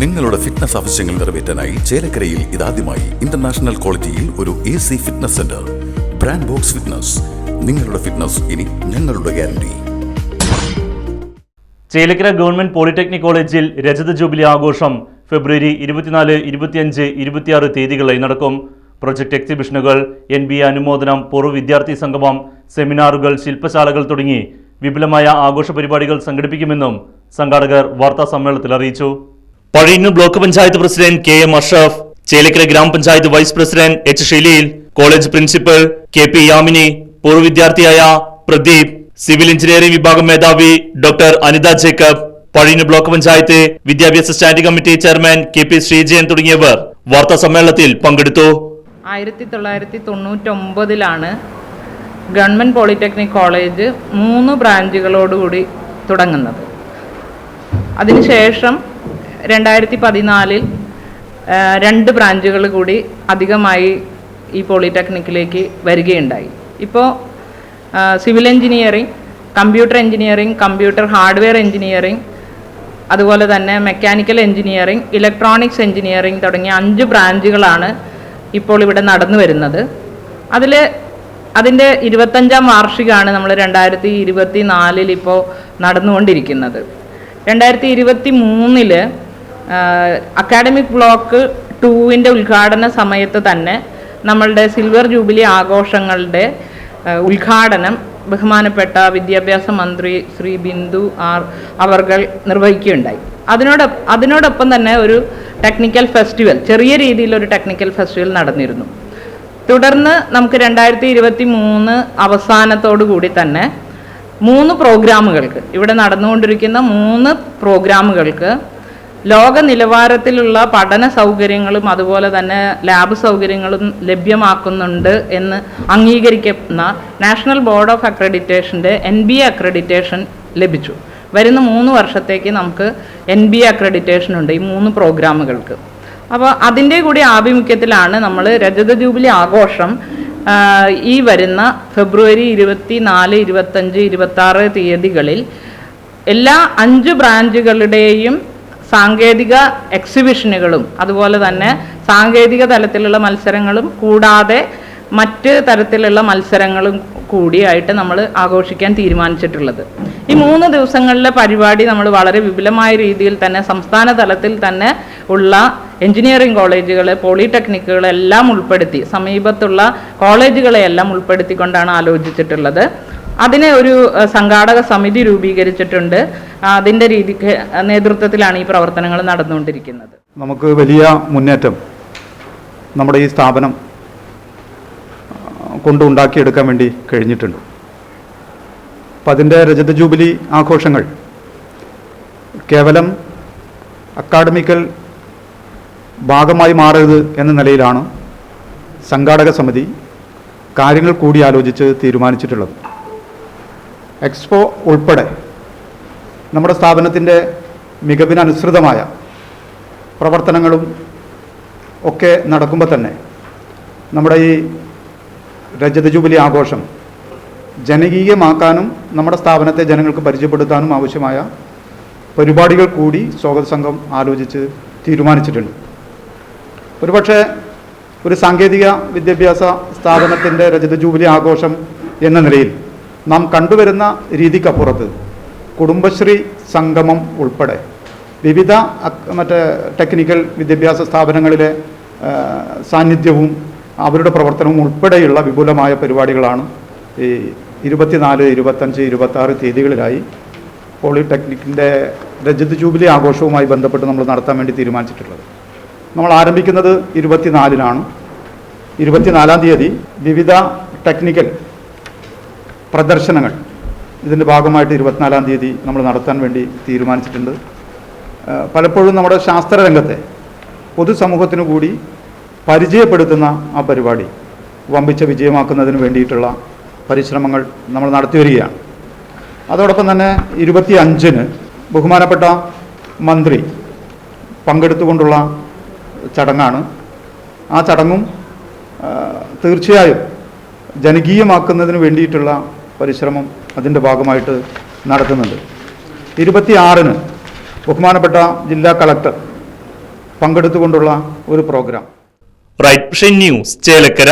നിങ്ങളുടെ ഫിറ്റ്നസ് ആവശ്യങ്ങൾ നിറവേറ്റാനായി ചേലക്കരയിൽ ഇതാദ്യമായി ഇന്റർനാഷണൽ ക്വാളിറ്റിയിൽ ഒരു A C fitness centre brand box fitness നിങ്ങളുടെ ഫിറ്റ്നസ് ഇനി ഞങ്ങളുടെ ഗ്യാരണ്ടി ചേലക്കര ഗവൺമെന്റ് പോളിടെക്നിക് കോളേജിൽ രജത ജൂബിലി ആഘോഷം ഫെബ്രുവരി ഇരുപത്തിനാല് ഇരുപത്തിയഞ്ച് ഇരുപത്തിയാറ് തീയതികളിൽ നടക്കും. പ്രൊജക്ട് എക്സിബിഷനുകൾ എൻ ബി അനുമോദനം പൂർവ വിദ്യാർത്ഥി സംഗമം സെമിനാറുകൾ ശില്പശാലകൾ തുടങ്ങി വിപുലമായ ആഘോഷ പരിപാടികൾ സംഘടിപ്പിക്കുമെന്നും സംഘാടകർ വാർത്താ സമ്മേളനത്തിൽ അറിയിച്ചു. Pazhayannur block panchayat president K M Ashraf Chelakkara ഗ്രാമപഞ്ചായത്ത് vice president H ഷീലീൽ college principal K P Yamini പൂർവ വിദ്യാർത്ഥിയായ പ്രദീപ് സിവിൽ എഞ്ചിനീയറിംഗ് വിഭാഗം മേധാവി doctor Anitha Jacob Pazhayannur block panchayat വിദ്യാഭ്യാസ standing committee chairman K P Sreejayan തുടങ്ങിയവർ വാർത്താ സമ്മേളനത്തിൽ പങ്കെടുത്തു. ആയിരത്തി തൊള്ളായിരത്തി തൊണ്ണൂറ്റൊമ്പതിലാണ് ഗവൺമെന്റ് പോളിടെക്നിക് കോളേജ് മൂന്ന് ബ്രാഞ്ചുകളോടുകൂടി തുടങ്ങുന്നത്. അതിനുശേഷം രണ്ടായിരത്തി പതിനാലിൽ രണ്ട് ബ്രാഞ്ചുകൾ കൂടി അധികമായി ഈ പോളിടെക്നിക്കിലേക്ക് വരികയുണ്ടായി. ഇപ്പോൾ civil engineering computer engineering computer hardware engineering അതുപോലെ തന്നെ മെക്കാനിക്കൽ എഞ്ചിനീയറിംഗ് ഇലക്ട്രോണിക്സ് എഞ്ചിനീയറിംഗ് തുടങ്ങിയ അഞ്ച് ബ്രാഞ്ചുകളാണ് ഇപ്പോൾ ഇവിടെ നടന്നു വരുന്നത്. അതിൽ അതിന്റെ ഇരുപത്തഞ്ചാം വാർഷികമാണ് നമ്മൾ രണ്ടായിരത്തി ഇരുപത്തി നാലിൽ ഇപ്പോൾ നടന്നുകൊണ്ടിരിക്കുന്നത്. രണ്ടായിരത്തി ഇരുപത്തി മൂന്നിൽ അക്കാഡമിക് ബ്ലോക്ക് ടൂവിന്റെ ഉദ്ഘാടന സമയത്ത് തന്നെ നമ്മളുടെ സിൽവർ ജൂബിലി ആഘോഷങ്ങളുടെ ഉദ്ഘാടനം ബഹുമാനപ്പെട്ട വിദ്യാഭ്യാസ മന്ത്രി ശ്രീ ബിന്ദു ആർ അവർകൾ നിർവഹിക്കുകയുണ്ടായി. അതിനോട് അതിനോടൊപ്പം തന്നെ ഒരു ടെക്നിക്കൽ ഫെസ്റ്റിവൽ ചെറിയ രീതിയിലൊരു ടെക്നിക്കൽ ഫെസ്റ്റിവൽ നടന്നിരുന്നു. തുടർന്ന് നമുക്ക് രണ്ടായിരത്തി ഇരുപത്തി മൂന്ന് അവസാനത്തോടു കൂടി തന്നെ മൂന്ന് പ്രോഗ്രാമുകൾക്ക് ഇവിടെ നടന്നുകൊണ്ടിരിക്കുന്ന മൂന്ന് പ്രോഗ്രാമുകൾക്ക് ലോക നിലവാരത്തിലുള്ള പഠന സൗകര്യങ്ങളും അതുപോലെ തന്നെ ലാബ് സൗകര്യങ്ങളും ലഭ്യമാക്കുന്നുണ്ട് എന്ന് അംഗീകരിക്കുന്ന നാഷണൽ ബോർഡ് ഓഫ് അക്രഡിറ്റേഷന്റെ എൻ ബി എ അക്രഡിറ്റേഷൻ ലഭിച്ചു. വരുന്ന മൂന്ന് വർഷത്തേക്ക് നമുക്ക് എൻ ബി എ അക്രഡിറ്റേഷൻ ഉണ്ട് ഈ മൂന്ന് പ്രോഗ്രാമുകൾക്ക്. അപ്പോൾ അതിന്റെ കൂടി ആഭിമുഖ്യത്തിലാണ് നമ്മൾ രജത ജൂബിലി ആഘോഷം ഈ വരുന്ന ഫെബ്രുവരി ഇരുപത്തി നാല് ഇരുപത്തഞ്ച് ഇരുപത്താറ് തീയതികളിൽ എല്ലാ അഞ്ച് ബ്രാഞ്ചുകളുടെയും സാങ്കേതിക എക്സിബിഷനുകളും അതുപോലെ തന്നെ സാങ്കേതിക തലത്തിലുള്ള മത്സരങ്ങളും കൂടാതെ മറ്റ് തരത്തിലുള്ള മത്സരങ്ങളും കൂടിയായിട്ട് നമ്മൾ ആഘോഷിക്കാൻ തീരുമാനിച്ചിട്ടുള്ളത്. ഈ മൂന്ന് ദിവസങ്ങളിലെ പരിപാടി നമ്മൾ വളരെ വിപുലമായ രീതിയിൽ തന്നെ സംസ്ഥാന തലത്തിൽ തന്നെ ഉള്ള എഞ്ചിനീയറിംഗ് കോളേജുകൾ പോളിടെക്നിക്കുകൾ എല്ലാം ഉൾപ്പെടുത്തി സമീപത്തുള്ള കോളേജുകളെ എല്ലാം ഉൾപ്പെടുത്തിക്കൊണ്ടാണ് ആലോചിച്ചിട്ടുള്ളത്. അതിനെ ഒരു സംഘാടക സമിതി രൂപീകരിച്ചിട്ടുണ്ട്. അതിന്റെ രീതിക്ക് നേതൃത്വത്തിലാണ് ഈ പ്രവർത്തനങ്ങൾ നടന്നുകൊണ്ടിരിക്കുന്നത്. നമുക്ക് വലിയ മുന്നേറ്റം നമ്മുടെ ഈ സ്ഥാപനം കൊണ്ട് ഉണ്ടാക്കിയെടുക്കാൻ വേണ്ടി കഴിഞ്ഞിട്ടുണ്ട്. അപ്പം അതിന്റെ രജത ജൂബിലി ആഘോഷങ്ങൾ കേവലം അക്കാഡമിക്കൽ ഭാഗമായി മാറരുത് എന്ന നിലയിലാണ് സംഘാടക സമിതി കാര്യങ്ങൾ കൂടി ആലോചിച്ച് തീരുമാനിച്ചിട്ടുള്ളത്. എക്സ്പോ ഉൾപ്പെടെ നമ്മുടെ സ്ഥാപനത്തിന്റെ മികവിനനുസൃതമായ പ്രവർത്തനങ്ങളും ഒക്കെ നടക്കുമ്പോൾ തന്നെ നമ്മുടെ ഈ രജത ജൂബിലി ആഘോഷം ജനകീയമാക്കാനും നമ്മുടെ സ്ഥാപനത്തെ ജനങ്ങൾക്ക് പരിചയപ്പെടുത്താനും ആവശ്യമായ പരിപാടികൾ കൂടി സ്വാഗത സംഘം ആലോചിച്ച് തീരുമാനിച്ചിട്ടുണ്ട്. ഒരുപക്ഷെ ഒരു സാങ്കേതിക വിദ്യാഭ്യാസ സ്ഥാപനത്തിന്റെ രജത ജൂബിലി ആഘോഷം എന്ന നിലയിൽ നാം കണ്ടുവരുന്ന രീതിക്കപ്പുറത്ത് കുടുംബശ്രീ സംഗമം ഉൾപ്പെടെ. വിവിധ മറ്റേ ടെക്നിക്കൽ വിദ്യാഭ്യാസ സ്ഥാപനങ്ങളിലെ സാന്നിധ്യവും അവരുടെ പ്രവർത്തനവും ഉൾപ്പെടെയുള്ള വിപുലമായ പരിപാടികളാണ് ഈ ഇരുപത്തിനാല് ഇരുപത്തഞ്ച് ഇരുപത്താറ് തീയതികളിലായി പോളിടെക്നിക്കിന്റെ രജത ജൂബിലി ആഘോഷവുമായി ബന്ധപ്പെട്ട് നമ്മൾ നടത്താൻ വേണ്ടി തീരുമാനിച്ചിട്ടുള്ളത്. നമ്മൾ ആരംഭിക്കുന്നത് ഇരുപത്തിനാലിനാണ്. ഇരുപത്തിനാലാം തീയതി വിവിധ ടെക്നിക്കൽ പ്രദർശനങ്ങൾ ഇതിന്റെ ഭാഗമായിട്ട് ഇരുപത്തിനാലാം തീയതി നമ്മൾ നടത്താൻ വേണ്ടി തീരുമാനിച്ചിട്ടുണ്ട്. പലപ്പോഴും നമ്മുടെ ശാസ്ത്രരംഗത്തെ പൊതുസമൂഹത്തിനു കൂടി പരിചയപ്പെടുത്തുന്ന ആ പരിപാടി വമ്പിച്ച വിജയമാക്കുന്നതിന് വേണ്ടിയിട്ടുള്ള പരിശ്രമങ്ങൾ നമ്മൾ നടത്തി വരികയാണ്. അതോടൊപ്പം തന്നെ ഇരുപത്തി അഞ്ചിന് ബഹുമാനപ്പെട്ട മന്ത്രി പങ്കെടുത്തുകൊണ്ടുള്ള ചടങ്ങാണ്. ആ ചടങ്ങും തീർച്ചയായും ജനകീയമാക്കുന്നതിന് വേണ്ടിയിട്ടുള്ള പരിശ്രമം അതിന്റെ ഭാഗമായിട്ട് നടത്തുന്നുണ്ട്. ഇരുപത്തിയാറിന് ബഹുമാനപ്പെട്ട ജില്ലാ കളക്ടർ പങ്കെടുത്തുകൊണ്ടുള്ള ഒരു പ്രോഗ്രാം. Right news Chelakkara.